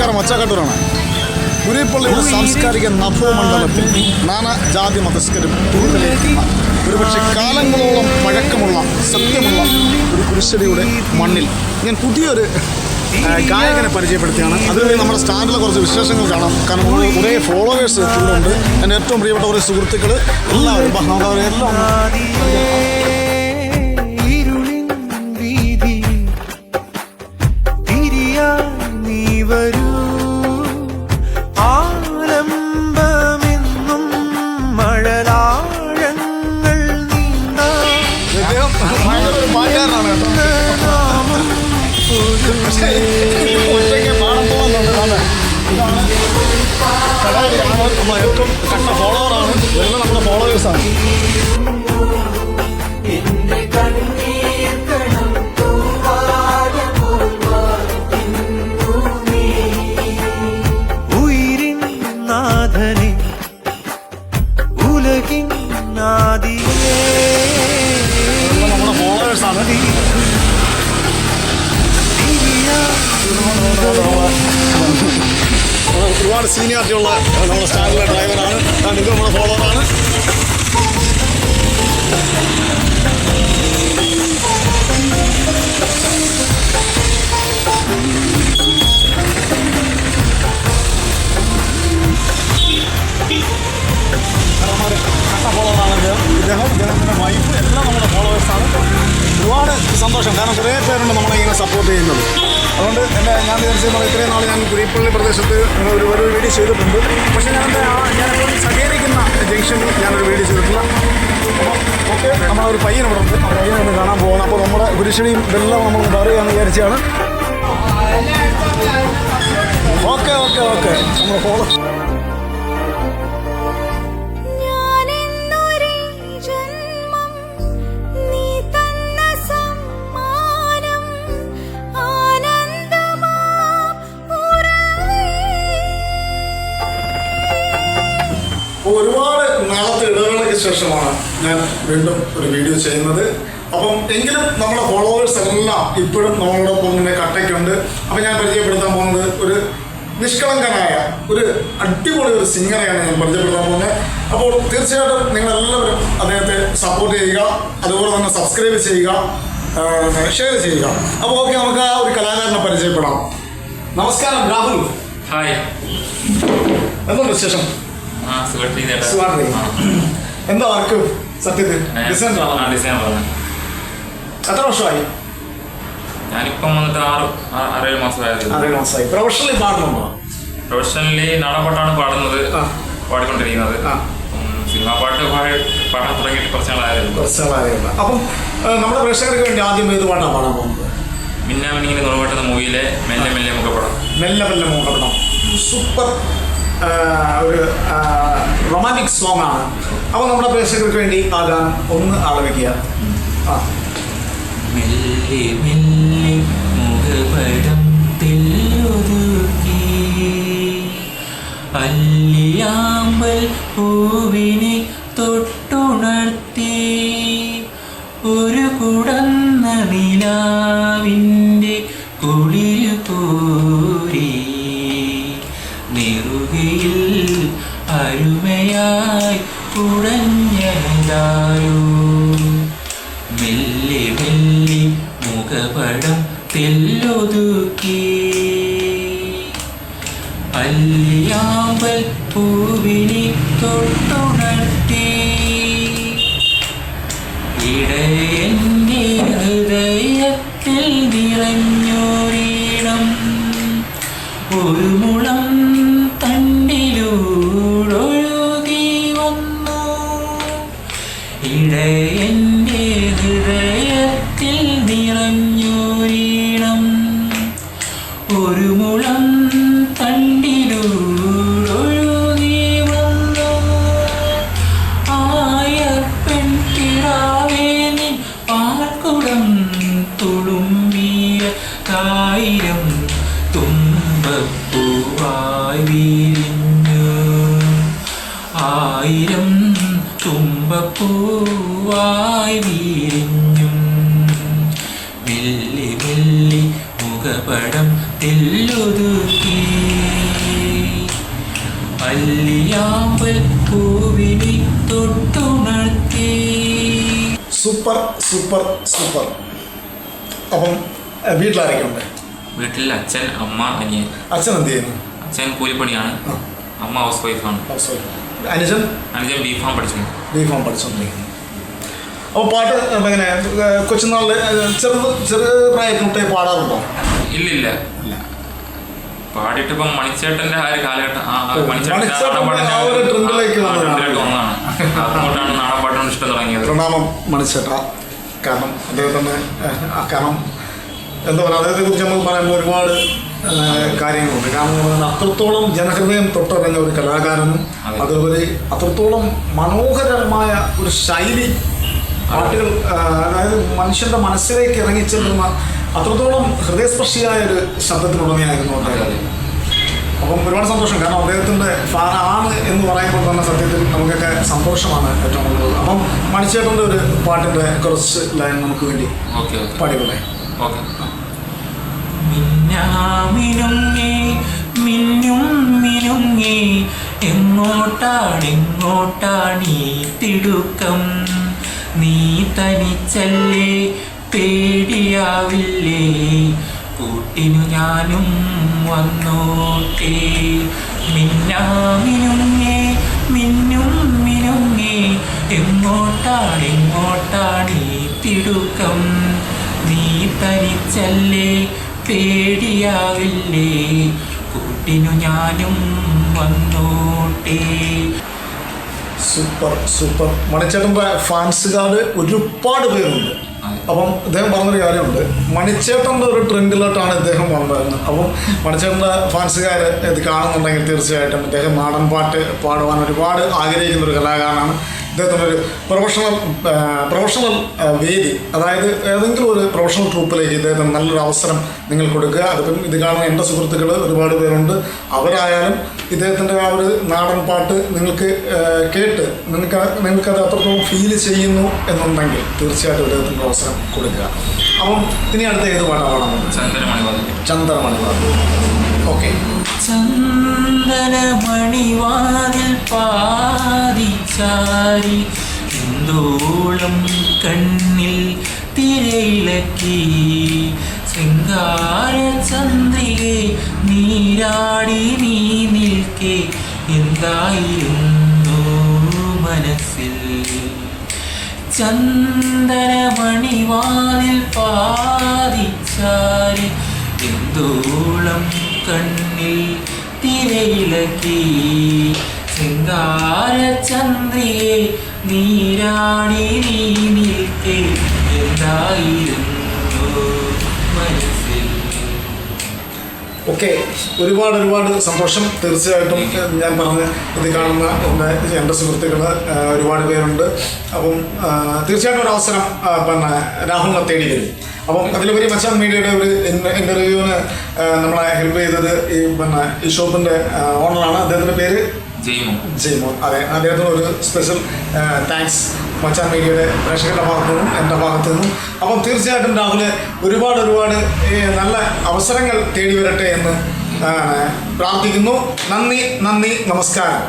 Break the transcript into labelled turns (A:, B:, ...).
A: നമസ്കാരം ഒച്ചക്കട്ടൂരാണ് കുരിപ്പള്ളിയുടെ സാംസ്കാരിക നഭോമണ്ഡലത്തിൽ നാനാ ജാതി മതസ്കരും കൂടുതലേക്കുന്ന ഒരുപക്ഷെ കാലങ്ങളോളം പഴക്കമുള്ള സത്യമുള്ള ഒരു കുരിശടിയുടെ മണ്ണിൽ ഞാൻ പുതിയൊരു ഗായകനെ പരിചയപ്പെടുത്തിയാണ് അതിനുവേണ്ടി നമ്മുടെ സ്റ്റാൻഡിലെ കുറച്ച് വിശേഷങ്ങൾ കാണാം കാരണം നമ്മൾ കുറേ ഫോളോവേഴ്സ് എത്തുന്നുണ്ട് എന്റെ ഏറ്റവും പ്രിയപ്പെട്ട കുറേ സുഹൃത്തുക്കൾ എല്ലാവരും എല്ലാം കടയിലാണ് നമ്മളെ ഏറ്റവും കട്ട ഫോളോവറാണ് ഇതെല്ലാം നമ്മുടെ ഫോളോവേഴ്സാണ് ഇദ്ദേഹം വൈഫ് എല്ലാം നമ്മുടെ ഫോളോവേഴ്സാണ് ഒരുപാട് സന്തോഷം. കാരണം കുറേ പേരുണ്ട് നമ്മളെ ഇങ്ങനെ സപ്പോർട്ട് ചെയ്യുന്നത്. അതുകൊണ്ട് എന്റെ ഞാൻ വിചാരിച്ചത് ഇത്രയും നാൾ ഞാൻ കുരിപ്പള്ളി പ്രദേശത്ത് ഒരു ഒരു വീഡിയോ ചെയ്തിട്ടുണ്ട്. പക്ഷേ ഞാൻ എന്റെ ഞാൻ സഹകരിക്കുന്ന ജംഗ്ഷനിൽ ഞാനൊരു വീഡിയോ ചെയ്തിട്ടില്ല. അപ്പോൾ ഓക്കെ നമ്മളൊരു പയ്യൻ ഉണ്ട്. ആ പയ്യനെ ഒന്ന് കാണാൻ പോകണം അപ്പോൾ നമ്മുടെ കുരിശടിയും ഇതെല്ലാം നമ്മൾ പറയുകയെന്ന് വിചാരിച്ചാണ് ഓക്കെ ഓക്കെ ഓക്കെ. നമ്മൾ ഫോളോ അപ്പോൾ ഒരുപാട് നാളത്തെ ഇടവേളയ്ക്ക് ശേഷമാണ് ഞാൻ വീണ്ടും ഒരു വീഡിയോ ചെയ്യുന്നത്. അപ്പം എങ്കിലും നമ്മുടെ ഫോളോവേഴ്സ് എല്ലാം ഇപ്പോഴും നമ്മളോടൊപ്പം ഇങ്ങനെ കട്ടയ്ക്കുണ്ട്. അപ്പം ഞാൻ പരിചയപ്പെടുത്താൻ പോകുന്നത് ഒരു നിഷ്കളങ്കനായ ഒരു അടിപൊളി ഒരു സിംഗറെയാണ് ഞാൻ പരിചയപ്പെടുത്താൻ പോകുന്നത്. അപ്പോൾ തീർച്ചയായിട്ടും നിങ്ങളെല്ലാവരും അദ്ദേഹത്തെ സപ്പോർട്ട് ചെയ്യുക അതുപോലെ തന്നെ സബ്സ്ക്രൈബ് ചെയ്യുക ഷെയർ ചെയ്യുക. അപ്പോൾ ഓക്കെ നമുക്ക് ആ ഒരു കലാകാരനെ പരിചയപ്പെടാം. നമസ്കാരം രാഹുൽ.
B: ഹായ്
A: എന്താണ് വിശേഷം. എന്താ വർക്ക് സത്യത്തിൽ എത്ര വർഷമായി?
B: ഞാനിപ്പം വന്നിട്ട് ആറ് ആറേഴ് മാസമായത്.
A: ആറേഴ് മാസമായി. പ്രൊഫഷണലി പാടുന്നുണ്ടോ?
B: പ്രൊഫഷണലി നാടൻപാട്ടാണ് പാടുന്നത്. പാടിക്കൊണ്ടിരിക്കുന്നത്. സിനിമാ പാട്ട് പാടി പാടാൻ തുടങ്ങിയിട്ട് കുറച്ച് നാളായിരുന്നു
A: കുറച്ച് അപ്പം നമ്മുടെ പ്രേക്ഷകർക്ക് വേണ്ടി ആദ്യം ഏത് പാട്ടാണ് പാടാൻ പോകുന്നത്?
B: മിന്നാമിനിങ്ങനെ നുറവെട്ടുന്ന മൂവിയിലെ മെല്ലെ മെല്ലെ മുഖപ്പെടാം പാടാം
A: മെല്ലെ മെല്ലെ മൂക്കപ്പെടണം സൂപ്പർ. ഒരു റൊമാന്റിക് സോങ് ആണ്. അപ്പോൾ നമ്മുടെ പ്രേക്ഷകർക്ക് വേണ്ടി ആ ഗാനം ഒന്ന് ആലപിക്കുക. ആ.
B: മെല്ലെ മെല്ലെ മുഖപടം തെല്ലൊതുക്കി. അല്ലിയാമ്പൽ പൂവിനെ തൊട്ടുണർത്തി. ഒരു കുടന്ന നിലാവിന്റെ മുഖപടം തെല്ലൊതുക്കി. അല്ലിയാമ്പൽ പൂവിനെ തൊട്ടുണർത്തി. ഇടയന്റെ ഹൃദയത്തിൽ നിറഞ്ഞോരീണം ഒരു മുളം തണ്ടിലൂടൊഴുകി ഒരു മുളം തണ്ടിലൂടൊഴുകി വന്നു. ആയ പെൺകിടാവേ നിൻ പാർക്കുടം തുളുമ്പിയ കായിരം തുമ്പപ്പൂവായി വിരിഞ്ഞു. ആയിരം തുമ്പപ്പൂവായി വിരിഞ്ഞും. മെല്ലി മെല്ലി മുഖപടം തെല്ലൊതുക്കി അല്ലിയാമ്പൽ പൂവിനെ തൊട്ടുണർത്തി.
A: Super super super. അപ്പം വീട്ടിലാരൊക്കെയുണ്ട്?
B: വീട്ടിൽ അച്ഛൻ അമ്മ അനിയൻ.
A: അച്ഛൻ എന്ത് ചെയ്യുന്നു?
B: അച്ഛൻ കൂലിപ്പണിയാണ്. അമ്മ ഹൗസ് വൈഫാണ്
A: ഹൗസ് വൈഫ് അനുജൻ
B: അനുജൻ ബി ഫാം പഠിച്ചു
A: ബി ഫാം പഠിച്ചുകൊണ്ടിരിക്കുന്നു അപ്പോൾ പാട്ട് എങ്ങനെ കൊച്ചുനാളിൽ ചെറുത് ചെറു പ്രായത്തിനൊട്ടേ പാടാറുണ്ടോ?
B: ഇല്ലില്ല.
A: പാടിട്ട്
B: പാടിയിട്ട് ഇപ്പം മണിച്ചേട്ടന്റെ ആ ഒരു കാലഘട്ടം ആ
A: വന്നതാണ്.
B: ട്രെൻഡിലേക്ക് അതുകൊണ്ടാണ് നാടൻ പാട്ടിനോട് ഇഷ്ടം തുടങ്ങിയത്.
A: പ്രണാമം മണിച്ചേട്ട. കാരണം അദ്ദേഹത്തിന് കാരണം എന്താ പറയുക അദ്ദേഹത്തെ കുറിച്ച് നമുക്ക് പറയുമ്പോൾ ഒരുപാട് കാര്യങ്ങളുണ്ട്. കാരണം എന്ന് അത്രത്തോളം ജനഹൃദയം തൊട്ടറിഞ്ഞ ഒരു കലാകാരനും
B: അതെ.
A: അതുപോലെ അത്രത്തോളം മനോഹരമായ ഒരു ശൈലി പാട്ടുകൾ അതായത് മനുഷ്യന്റെ മനസ്സിലേക്ക് ഇറങ്ങിച്ചെല്ലുന്ന അത്രത്തോളം ഹൃദയസ്പർശിയായ ഒരു ശബ്ദത്തിനുടമയായിരുന്നു അദ്ദേഹം. അപ്പം ഒരുപാട് സന്തോഷം. കാരണം അദ്ദേഹത്തിന്റെ ഫാനാണ് എന്ന് പറയുമ്പോൾ തന്നെ സത്യത്തിൽ നമുക്കൊക്കെ സന്തോഷമാണ് ഏറ്റവും കൂടുതൽ. അപ്പം മണിച്ചേട്ടന്റെ ഒരു പാട്ടിന്റെ കുറച്ച് ലൈൻ നമുക്ക് വേണ്ടി
B: പാടിക്കൊള്ളേ ഓക്കെ.
A: പാടിക്കൂടെ
B: ഓക്കെ. മിന്നാമിനുങ്ങി മിന്നും മിനുങ്ങി എങ്ങോട്ടാണെങ്ങോട്ടാണീ തിടുക്കം? നീ തനിച്ചല്ലേ പേടിയാവില്ലേ കൂട്ടിനു ഞാനും വന്നോട്ടേ മിന്നാമിനുങ്ങേ മിന്നും മിനുങ്ങേ എങ്ങോട്ടാണെങ്ങോട്ടാണീ തിടുക്കം? നീ തനിച്ചല്ലേ പേടിയാവില്ലേ? കൂട്ടിനു ഞാനും വന്നോട്ടേ
A: സൂപ്പർ സൂപ്പർ. മണിച്ചേട്ടന്റെ ഫാൻസുകാർ ഒരുപാട് പേരുണ്ട്. അപ്പം അദ്ദേഹം പറഞ്ഞൊരു കാര്യമുണ്ട്. മണിച്ചേട്ടന്റെ ഒരു ട്രെൻഡിലോട്ടാണ് ഇദ്ദേഹം വന്നിരുന്നത് അപ്പം മണിച്ചേട്ടന്റെ ഫാൻസുകാർ ഇത് കാണുന്നുണ്ടെങ്കിൽ തീർച്ചയായിട്ടും ഇദ്ദേഹം നാടൻ പാട്ട് പാടുവാൻ ഒരുപാട് ആഗ്രഹിക്കുന്ന ഒരു കലാകാരനാണ്. ഇദ്ദേഹത്തിന്റെ ഒരു പ്രൊഫഷണൽ പ്രൊഫഷണൽ വേദി അതായത് ഏതെങ്കിലും ഒരു പ്രൊഫഷണൽ ട്രൂപ്പിലേക്ക് ഇദ്ദേഹത്തിന് നല്ലൊരു അവസരം നിങ്ങൾ കൊടുക്കുക. അതിപ്പം ഇത് കാണുന്ന എന്റെ സുഹൃത്തുക്കൾ ഒരുപാട് പേരുണ്ട്. അവരായാലും ഇദ്ദേഹത്തിന്റെ ആ ഒരു നാടൻ പാട്ട് നിങ്ങൾക്ക് കേട്ട് നിങ്ങൾക്ക് നിങ്ങൾക്കത് അത്രത്തോളം ഫീൽ ചെയ്യുന്നു എന്നുണ്ടെങ്കിൽ തീർച്ചയായിട്ടും ഇദ്ദേഹത്തിന്റെ അവസരം കൊടുക്കുക. അപ്പം ഇനി അടുത്ത ഏത് പാട്ടാണ് പാടാൻ ചന്ദ്രമണി ചന്ദ്രമണി ഓക്കെ.
B: ചന്ദനമണിവാതിൽ പാതിച്ചാരി എന്തോളം കണ്ണിൽ തിരയിലക്കി ശൃംഗാര ചന്ദ്രികെ നീരാടി നീ നിൽക്കെ. എന്തായിരുന്നു മനസ്സിൽ? ചന്ദനമണിവാതിൽ പാതിച്ചാരി എന്തോളം കണ്ണിൽ തിരയിലക്കി ശൃംഗാര ചന്ദ്രിയെ നീരാടി നീ നിൽക്കേ എന്തായിരുന്നു മനസ്സിൽ?
A: ഓക്കെ ഒരുപാട് ഒരുപാട് സന്തോഷം. തീർച്ചയായിട്ടും ഞാൻ പറഞ്ഞ ഇത് കാണുന്ന എന്റെ എന്റെ സുഹൃത്തുക്കൾ ഒരുപാട് പേരുണ്ട്. അപ്പം തീർച്ചയായിട്ടും ഒരു അവസരം പിന്നെ രാഹുലിനെ തേടി വരും. അപ്പം അതിലുപരി മച്ചാൻ മീഡിയയുടെ ഒരു ഇന്റർവ്യൂവിന് നമ്മളെ ഹെൽപ്പ് ചെയ്തത് ഈ പിന്നെ ഈ ഷോപ്പിന്റെ ഓണറാണ് അദ്ദേഹത്തിന്റെ പേര് ജയ്മോൻ അതെ അദ്ദേഹത്തിന് ഒരു സ്പെഷ്യൽ താങ്ക്സ് മച്ചാൻ മീഡിയയുടെ പ്രേക്ഷകരുടെ ഭാഗത്തു നിന്നും എന്റെ ഭാഗത്തു നിന്നും. അപ്പം തീർച്ചയായിട്ടും രാഹുൽ ഒരുപാട് ഒരുപാട് നല്ല അവസരങ്ങൾ തേടി വരട്ടെ എന്ന് പ്രാർത്ഥിക്കുന്നു. നന്ദി നന്ദി നമസ്കാരം.